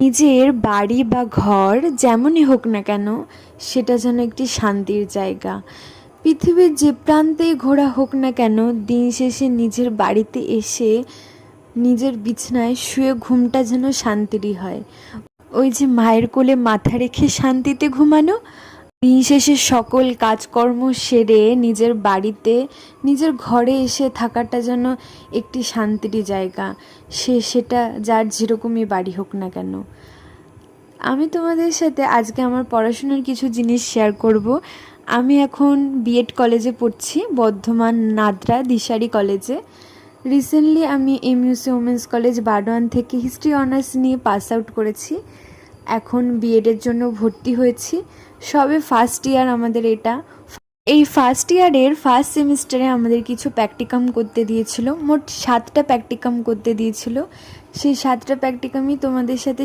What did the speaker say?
নিজের বাড়ি বা ঘর যেমনই হোক না কেন, সেটা যেন একটি শান্তির জায়গা। পৃথিবীর যে প্রান্তেই ঘোরা হোক না কেন, দিন শেষে নিজের বাড়িতে এসে নিজের বিছনায় শুয়ে ঘুমটা যেন শান্তিরই হয়। ওই যে মায়ের কোলে মাথা রেখে শান্তিতে ঘুমানো দিন শেষে সকল কাজকর্ম সেরে নিজের বাড়িতে, নিজের ঘরে এসে থাকাটা যেন একটি শান্তিরই জায়গা। সে সেটা যার যেরকমই বাড়ি হোক না কেন। আমি তোমাদের সাথে আজকে আমার পড়াশোনার কিছু জিনিস শেয়ার করব। আমি এখন বিএড কলেজে পড়ছি, বর্ধমান নাদরা দিশারি কলেজে রিসেন্টলি আমি এমইউসি ওমেন্স কলেজ বাডওয়ান থেকে হিস্ট্রি অনার্স নিয়ে পাস আউট করেছি। এখন বিএডের জন্য ভর্তি হয়েছি। সবে ফার্স্ট ইয়ার আমাদের এটা। এই ফার্স্ট ইয়ারের ফার্স্ট সেমিস্টারে আমাদের কিছু প্র্যাকটিকাম করতে দিয়েছিল। মোট সাতটা প্র্যাকটিকাম করতে দিয়েছিল। সেই সাতটা প্র্যাকটিকামই তোমাদের সাথে